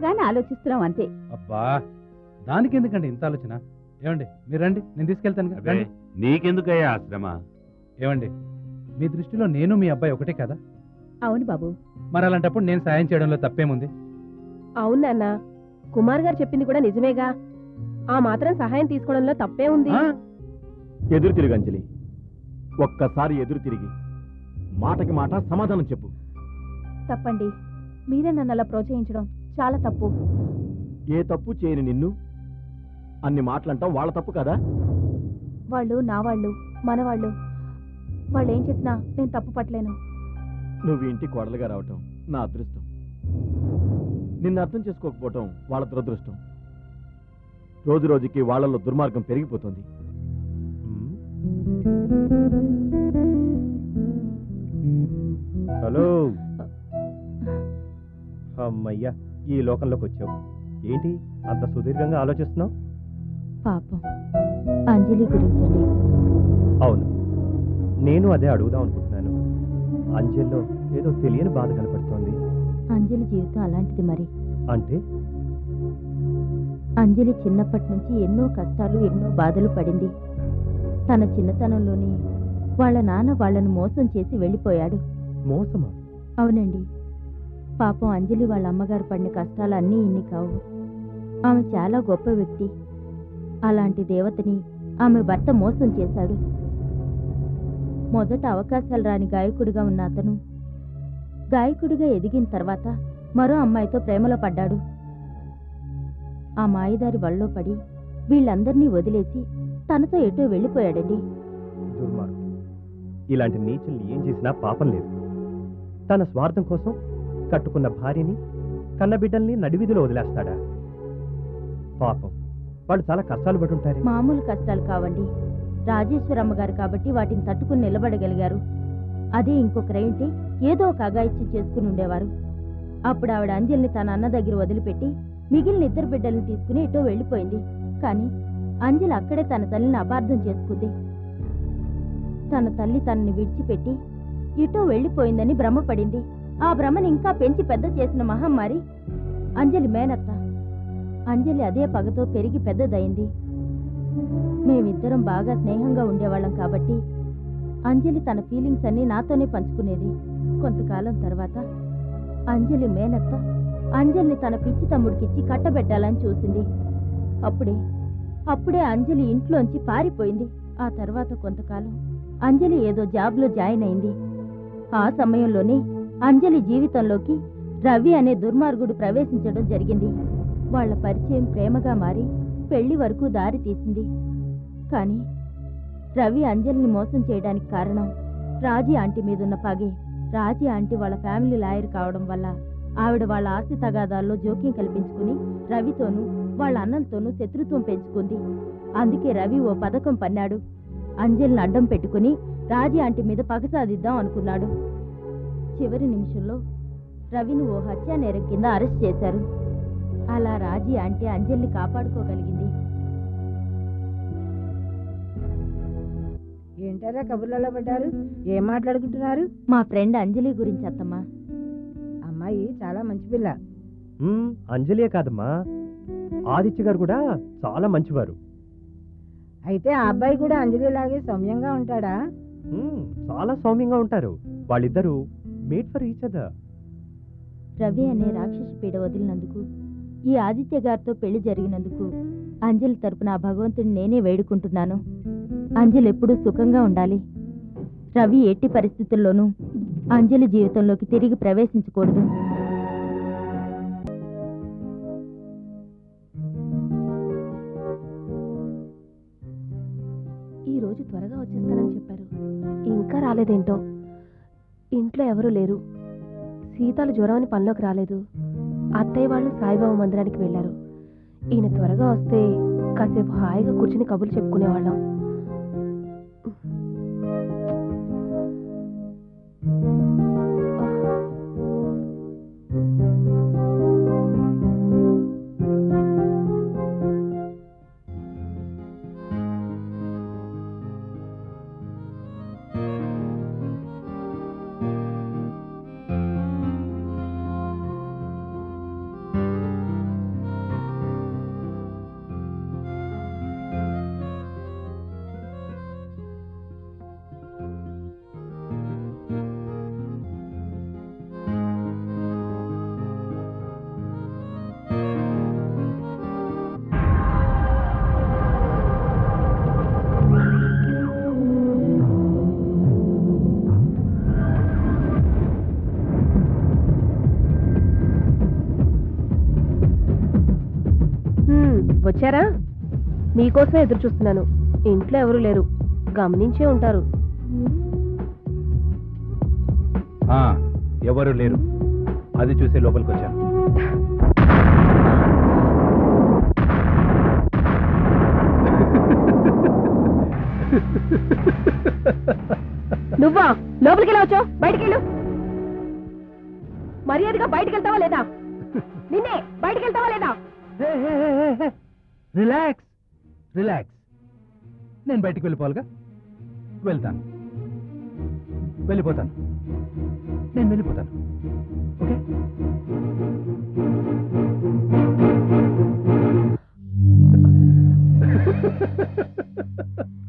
ఎలాగాని ఆలోచిస్తున్నాం అంతే. అబ్బా దానికి ఎందుకండి ఇంత ఆలోచన? ఏమండి మీరు రండి నేను తీసుకెళ్తాను నీకెందుకయ్యా ఆశ్రమ ఏమండి మీ దృష్టిలో నేను మీ అబ్బాయి ఒకటే కదా? అవును బాబు. మరి అలాంటప్పుడు నేను సాయం చేయడంలో తప్పేముంది? అవును నాన్న కుమార్ గారు చెప్పింది కూడా నిజమేగా. ఆ మాత్రం సహాయం తీసుకోవడంలో తప్పే ఉంది? ఎదురు తిరిగి అంజలి. ఒక్కసారి ఎదురు తిరిగి మాటకి మాట సమాధానం చెప్పు. తప్పండి. మీరే నన్ను అలా ప్రోత్సహించడం. చాలా తప్పు. ఏ తప్పు చేయని నిన్ను? అన్ని మాటలంటాం వాళ్ళ తప్పు కదా? వాళ్ళు నా వాళ్ళు మన వాళ్ళు. వాళ్ళు ఏం చేసినా నేను తప్పు పట్టలేను. నువ్వు ఇంటి కోడలుగా రావటం నా అదృష్టం. నిన్ను అర్థం చేసుకోకపోవటం వాళ్ళ దురదృష్టం. రోజు రోజుకి వాళ్ళలో దుర్మార్గం పెరిగిపోతుంది. హలో. అమ్మయ్యా. ఈ లోకంలోకి వచ్చావు. ఏంటి అంత సుదీర్ఘంగా ఆలోచిస్తున్నావు? పాపం. అంజలి గురించండి. అవును. నేను అదే అడుగుదాం అనుకుంటున్నాను. అంజల్లో ఏదో తెలియని బాధ కనపడుతోంది. అంజలి జీవితం అలాంటిది మరి. అంటే? అంజలి చిన్నప్పటి నుంచి ఎన్నో కష్టాలు ఎన్నో బాధలు పడింది. తన చిన్నతనంలోనే వాళ్ళ నాన్న వాళ్ళను మోసం చేసి వెళ్ళిపోయాడు. మోసమా? అవునండి. పాపం అంజలి వాళ్ళ అమ్మగారు పడిన కష్టాలు అన్నీ ఇన్ని కావు. ఆమె చాలా గొప్ప వ్యక్తి. అలాంటి దేవతని ఆమె భర్త మోసం చేశాడు. మొదట అవకాశాలు రాని గాయకుడిగా ఉన్న అతను గాయకుడిగా ఎదిగిన తర్వాత మరో అమ్మాయితో ప్రేమలో పడ్డాడు. ఆ మాయదారి వల్లో పడి వీళ్ళందరినీ వదిలేసి తనతో ఎటో వెళ్ళిపోయాడండి. ఇలాంటి నీచుల్ని ఏం చేసినా పాపం లేదు. తన స్వార్థం కోసం కట్టుకున్న భార్యని కన్నబిడ్డల్ని నడివిధిలో వదిలేస్తాడా? పాపం. వాళ్ళు చాలా కష్టాలు పడుంటారు. మామూలు కష్టాలు కావండి. రాజేశ్వరమ్మ గారు కాబట్టి వాటిని తట్టుకుని నిలబడగలిగారు. అదే ఇంకొకరైంటే ఏదో ఒక అగాయిత్యం చేసుకుని ఉండేవారు. అప్పుడు ఆవిడ అంజలిని తన అన్న దగ్గర వదిలిపెట్టి మిగిలిన ఇద్దరు బిడ్డల్ని తీసుకుని ఎటో వెళ్ళిపోయింది. కానీ అంజలి అక్కడే తన తల్లిని అపార్థం చేసుకుంది. తన తల్లి తనని విడిచిపెట్టి ఇటో వెళ్ళిపోయిందని భ్రమపడింది. ఆ భ్రమని ఇంకా పెంచి పెద్ద చేసిన మహమ్మారి. అంజలి మేనత్త. అంజలి అదే పగతో పెరిగి పెద్దదైంది. మేమిద్దరం బాగా స్నేహంగా ఉండేవాళ్ళం కాబట్టి అంజలి తన ఫీలింగ్స్ అన్ని నాతోనే పంచుకునేది. కొంతకాలం తర్వాత అంజలి మేనత్త అంజలిని తన పిచ్చి తమ్ముడికిచ్చి కట్టబెట్టాలని చూసింది. అప్పుడే అప్పుడే అంజలి ఇంట్లోంచి పారిపోయింది. ఆ తర్వాత కొంతకాలం అంజలి ఏదో జాబ్లో జాయిన్ అయింది. ఆ సమయంలోనే అంజలి జీవితంలోకి రవి అనే దుర్మార్గుడు ప్రవేశించడం జరిగింది. వాళ్ళ పరిచయం ప్రేమగా మారి పెళ్ళి వరకు దారి తీసింది. కానీ రవి అంజలిని మోసం చేయడానికి కారణం రాజీ ఆంటీ మీదున్న పగే. రాజీ ఆంటీ వాళ్ళ ఫ్యామిలీ లాయర్ కావడం వల్ల ఆవిడ వాళ్ళ ఆస్తి తగాదాల్లో జోక్యం కల్పించుకుని రవితోనూ వాళ్ళ అన్నలతోనూ శత్రుత్వం పెంచుకుంది. అందుకే రవి ఓ పథకం పన్నాడు. అంజలిని అడ్డం పెట్టుకుని రాజీ ఆంటీ మీద పగ సాధిద్దాం అనుకున్నాడు. చివరి నిమిషంలో రవిని ఓ హత్యా నేరం కింద అరెస్ట్ చేశారు. అలా రాజీ ఆంటీ అంజలిని కాపాడుకోగలిగింది. ఏంటారా కబుర్లలో పడ్డారు? ఏం మాట్లాడుకుంటున్నారు? మా ఫ్రెండ్ అంజలి గురించి అత్తమ్మా. అమ్మాయి చాలా మంచి పిల్ల. అంజలియే కాదమ్మా. ఆదిత్య గారు కూడా చాలా మంచివారు. అయితే ఆ అబ్బాయి కూడా అంజలిలాగే సౌమ్యంగా ఉంటాడా? చాలా సౌమ్యంగా ఉంటారు. వాళ్ళిద్దరూ made for each other. Ravi అనే రాక్షసి పీడ వదిలినందుకు ఈ ఆదిత్య గారితో పెళ్ళి జరిగినందుకు అంజలి తరపున ఆ భగవంతుడిని నేనే వేడుకుంటున్నాను. అంజలి ఎప్పుడూ సుఖంగా ఉండాలి. రవి ఎట్టి పరిస్థితుల్లోనూ అంజలి జీవితంలోకి తిరిగి ప్రవేశించకూడదు. ఇంట్లో ఎవరూ లేరు. సీతాలు జ్వరం పనిలోకి రాలేదు. అత్తయ్య వాళ్ళు సాయిబాబా మందిరానికి వెళ్ళారు. ఈయన త్వరగా వస్తే కాసేపు హాయిగా కూర్చుని కబుర్లు చెప్పుకునేవాళ్ళం. వచ్చారా మీకోసమే ఎదురు చూస్తున్నాను. ఇంట్లో ఎవరు లేరు. గమనించే ఉంటారు. ఆ, ఎవరు లేరు. అది చూసే లోపలికి వచ్చాను. నువ్వా? లోపలికి వెళ్ళి వచ్చావు? బయటికి వెళ్ళు. మర్యాదగా బయటికి వెళ్తావా లేదా? నిన్నే బయటికి వెళ్తావా లేదా? రిలాక్స్ రిలాక్స్ నేను బయటికి వెళ్ళిపోవాలిగా? వెళ్తాను. వెళ్ళిపోతాను. నేను వెళ్ళిపోతాను. ఓకే? రవి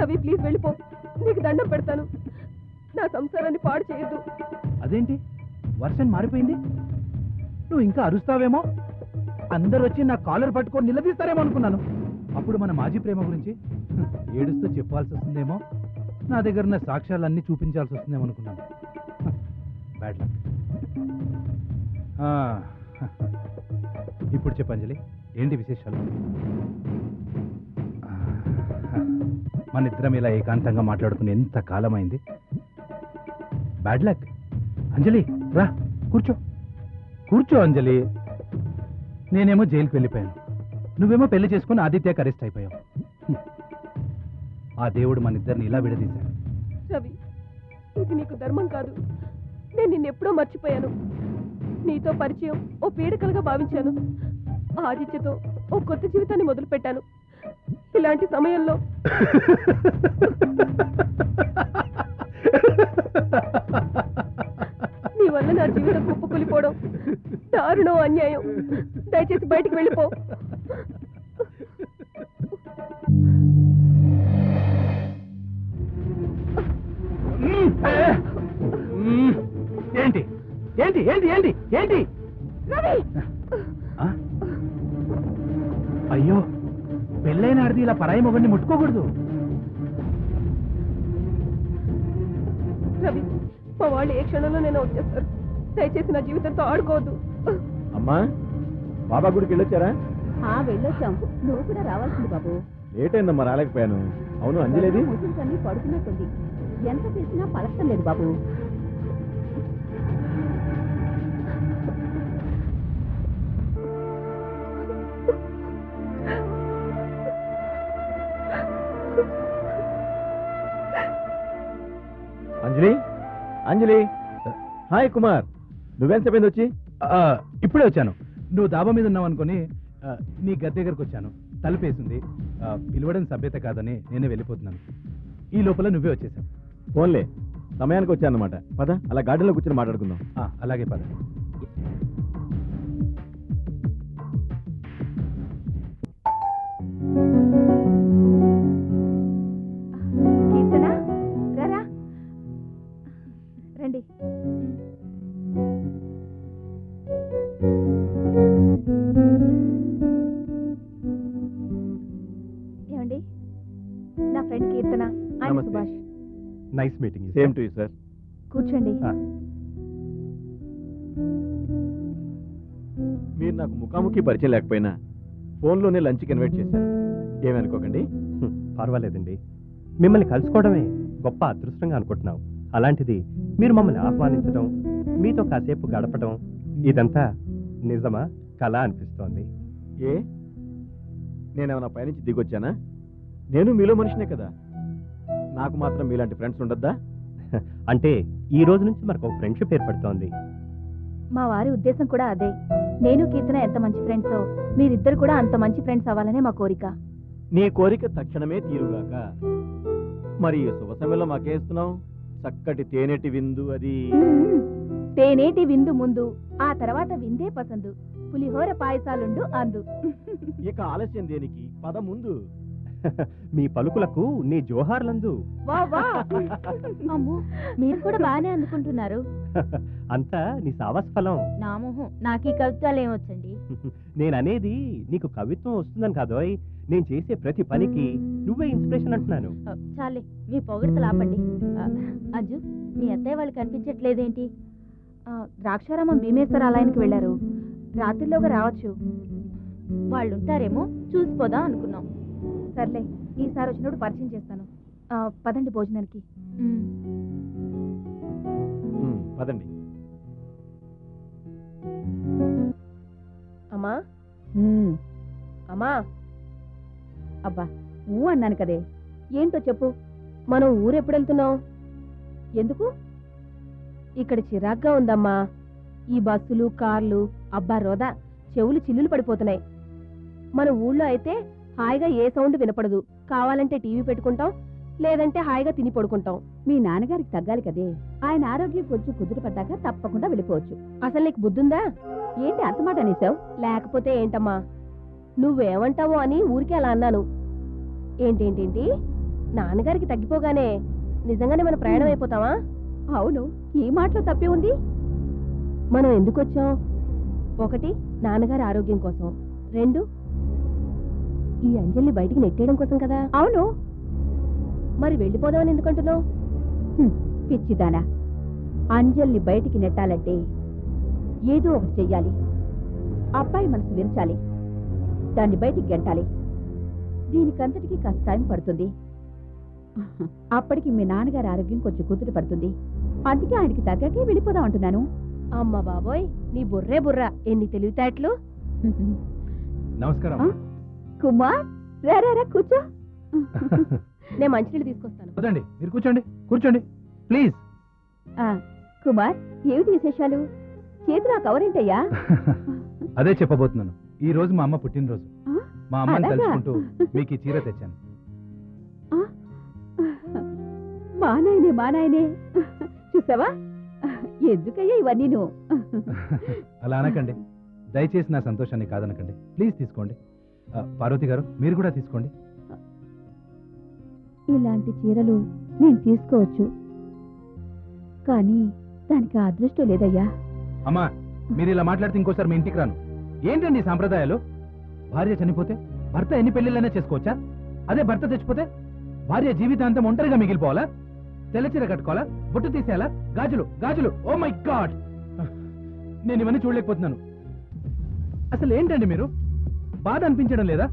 రవి ప్లీజ్ వెళ్ళిపో. నీకు దండం పెడతాను. నా సంసారాన్ని పాడు చేయొద్దు. అదేంటి? వర్షం మారిపోయింది? నువ్వు ఇంకా అరుస్తావేమో? అందరు వచ్చి నా కాలర్ పట్టుకొని నిలదీస్తారేమో అనుకున్నాను. అప్పుడు మన మాజీ ప్రేమ గురించి ఏడుస్తూ చెప్పాల్సి వస్తుందేమో? నా దగ్గర ఉన్న సాక్ష్యాలన్నీ చూపించాల్సి వస్తుందేమో అనుకున్నాను. బ్యాడ్ లక్ ఇప్పుడు చెప్పంజలి ఏంటి విశేషాలు? మన ఇద్దరం ఇలా ఏకాంతంగా మాట్లాడుకుని ఎంత కాలమైంది? బ్యాడ్ లక్ అంజలి రా కూర్చో. కూర్చో అంజలి. నేనేమో జైలుకి వెళ్ళిపోయాను. నువ్వేమో పెళ్ళి చేసుకుని ఆదిత్యకి అరెస్ట్ అయిపోయావు. ఆ దేవుడు మన ఇద్దరిని ఇలా విడదీశాడు. రవి ఇది నీకు ధర్మం కాదు. నేను నిన్నెప్పుడో మర్చిపోయాను. నీతో పరిచయం ఓ పీడకలుగా భావించాను. ఆదిత్యతో ఓ కొత్త జీవితాన్ని మొదలుపెట్టాను. ఇలాంటి సమయంలో నీ వల్ల నా జీవితం కుప్పకూలిపోవడం దారుణం అన్యాయం. దయచేసి బయటికి వెళ్ళిపో. ఏంటి? ఏంటి? ఏంటి? ఏంటి? ఏంటి? రవి? అయ్యో! ఆడిది ఇలా పరాయి మొగడిని ముట్టుకోకూడదు. రవి మా వాళ్ళు ఏ క్షణంలో నేను వచ్చేస్తారు. దయచేసి నా జీవితంతో ఆడుకోవద్దు. అమ్మా బాబా గుడికి వెళ్ళొచ్చారా? వెళ్ళొచ్చాం. నువ్వు కూడా రావాల్సింది బాబు. లేట్ అయిందమ్మా రాలేకపోయాను. అవును అంజలేది ముసుగులన్నీ పడుకున్నట్టుంది. ఎంత పిలిచినా పలకటం లేదు బాబు. అంజలి. హాయ్ కుమార్. నువ్వేం చెప్పింది వచ్చి? ఇప్పుడే వచ్చాను. నువ్వు దాబా మీద ఉన్నావు అనుకుని నీ గది దగ్గరకు వచ్చాను. తలుపేసింది పిలవడం సభ్యత కాదని నేనే వెళ్ళిపోతున్నాను. ఈ లోపల నువ్వే వచ్చేసావు. ఫోన్లే. సమయానికి వచ్చానమాట పద అలా గార్డెన్లో కూర్చొని మాట్లాడుకుందాం. అలాగే పద. Nice meeting same to you sir కూర్చోండి. మీరు నాకు ముఖాముఖి పరిచయం లేకపోయినా ఫోన్లోనే లంచ్కి ఇన్వైట్ చేశారు. ఏమనుకోకండి పర్వాలేదండి. మిమ్మల్ని కలుసుకోవడమే గొప్ప అదృష్టంగా అనుకుంటున్నాం. అలాంటిది మీరు మమ్మల్ని ఆహ్వానించడం మీతో కాసేపు గడపడం ఇదంతా నిజమా? కళ అనిపిస్తోంది. ఏ? నేనేమన్నా పైనుంచి దిగొచ్చానా? నేను మీలో మనిషినే కదా. నాకు మాత్రం మీలాంటి ఫ్రెండ్స్ ఉండద్దా? అంటే ఈ రోజు నుంచి మనకు ఒక ఫ్రెండ్షిప్ ఏర్పడుతోంది. మా వారి ఉద్దేశం కూడా అదే. నేను కీర్తన ఎంత మంచి ఫ్రెండ్సో మీరిద్దరు కూడా అంత మంచి ఫ్రెండ్స్ అవ్వాలనే మా కోరిక. నీ కోరిక తక్షణమే తీరుగాక. మరి ఈ శుభ సమయంలో మాకేస్తున్నావు చక్కటి తేనెటి విందు అది. తేనేటి విందు ముందు ఆ తర్వాత విందే పసందు. పులిహోర పాయసాలుండు అందు. ఇక ఆలస్యం దేనికి? పద ముందు. మీ పలుకులకు నీ జోహార్లందు. అమ్మో మీరు కూడా బాగానే అందుకుంటున్నారు. అంతా నీ సావస్ ఫలం. నా మొహం నాకు ఈ కవిత్వాలు ఏమొచ్చండి నేననేది నీకు కవిత్వం వస్తుందని కాదోయ్. నేను చేసే ప్రతి పనికి నువ్వే ఇన్స్పిరేషన్ అంటున్నాను. చాలే మీ పొగడతలు ఆపండి. ఆ, అజ్జు మీ అత్తయ్య వాళ్ళు కనిపించట్లేదేంటి? ద్రాక్షారామం భీమేశ్వర ఆలయానికి వెళ్ళారు. రాత్రిలోగా రావచ్చు. వాళ్ళు ఉంటారేమో చూసిపోదాం అనుకున్నాం. సర్లే ఈసారి వచ్చినప్పుడు పరిచయం చేస్తాను. ఆ, పదండి భోజనానికి. ఉమ్. ఉమ్, పదండి. అమ్మా? ఉమ్. అమ్మా? అబ్బా ఊ అన్నాను కదే. ఏంటో చెప్పు. మనం ఊరు ఎప్పుడు వెళ్తున్నాం ఎందుకు? ఇక్కడ చిరాగ్గా ఉందమ్మా. ఈ బస్సులు కార్లు అబ్బా రోదా చెవులు చిల్లులు పడిపోతున్నాయి. మన ఊళ్ళో అయితే హాయిగా ఏ సౌండ్ వినపడదు. కావాలంటే టీవీ పెట్టుకుంటాం లేదంటే హాయిగా తిని పడుకుంటాం. మీ నాన్నగారికి తగ్గాలి కదే. ఆయన ఆరోగ్యం కొంచెం కుదురుపడ్డాక తప్పకుండా వెళ్ళిపోవచ్చు. అసలు నీకు బుద్ధుందా? ఏంటి అంత మాట అనేసావు లేకపోతే ఏంటమ్మా? నువ్వేమంటావో అని ఊరికే అలా అన్నాను. ఏంటేంటేంటి? నాన్నగారికి తగ్గిపోగానే నిజంగానే మన ప్రయాణం అయిపోతావా అవును. ఈ మాటలో తప్పే ఉంది. మనం ఎందుకు వచ్చాం ఒకటి నాన్నగారి ఆరోగ్యం కోసం. రెండు ఈ అంజలిని బయటికి నెట్టేయడం కోసం కదా? అవును. మరి వెళ్ళిపోదామని ఎందుకంటున్నావు? పిచ్చిదానా. అంజల్ని బయటికి నెట్టాలంటే ఏదో ఒకటి చెయ్యాలి. అబ్బాయి మనసు విరచాలి. దాన్ని బయటికి గెంటాలి. దీనికంతటికి కాస్త టైం పడుతుంది. అప్పటికి మీ నాన్నగారి ఆరోగ్యం కొంచెం కుదురు పడుతుంది. అందుకే ఆయనకి తగ్గకే వెళ్ళిపోదాం అంటున్నాను. అమ్మ బాబోయ్ నీ బుర్రే బుర్ర. ఎన్ని తెలివితేటలు. నమస్కారం? కుమార్ రా రా, రా కూర్చో. నేను మంచినీళ్ళు తీసుకొస్తాను. వదండి మీరు కూర్చోండి కూర్చోండి ప్లీజ్. ఆ, కుమార్ ఏమిటి విశేషాలు? చేతులు ఆ కవర్ ఏంటయ్యా? అదే చెప్పబోతున్నాను. ఈ రోజు మా అమ్మ పుట్టినరోజు? మా అమ్మని? తలుచుకుంటూ మీకు ఈ చీర తెచ్చాను. ఆ? మా నాయనే మా నాయనే. చూసావా? ఎందుకయ్యా ఇవన్నీ నువ్వు అలా అనకండి. దయచేసి నా సంతోషాన్ని కాదనకండి. ప్లీజ్ తీసుకోండి. పార్వతి గారు మీరు కూడా తీసుకోండి. ఇలాంటి చీరలు నేను తీసుకోవచ్చు. కానీ దానికి అదృష్టం లేదయ్యా. అమ్మా మీరు ఇలా మాట్లాడితే ఇంకోసారి మీ ఇంటికి రాను. ఏంటండి సాంప్రదాయాలు? భార్య చనిపోతే భర్త ఎన్ని పెళ్ళిళ్ళైనా చేసుకోవచ్చా? అదే భర్త చచ్చిపోతే భార్య జీవితాంతం ఒంటరిగా మిగిలిపోవాలా? తెల్లచీర కట్టుకోవాలా? బొట్టు తీసేయాలా? గాజులు గాజులు. Oh my god! నేను ఇవన్నీ చూడలేకపోతున్నాను. అసలు ఏంటండి మీరు? బాధ అనిపించడం లేదా?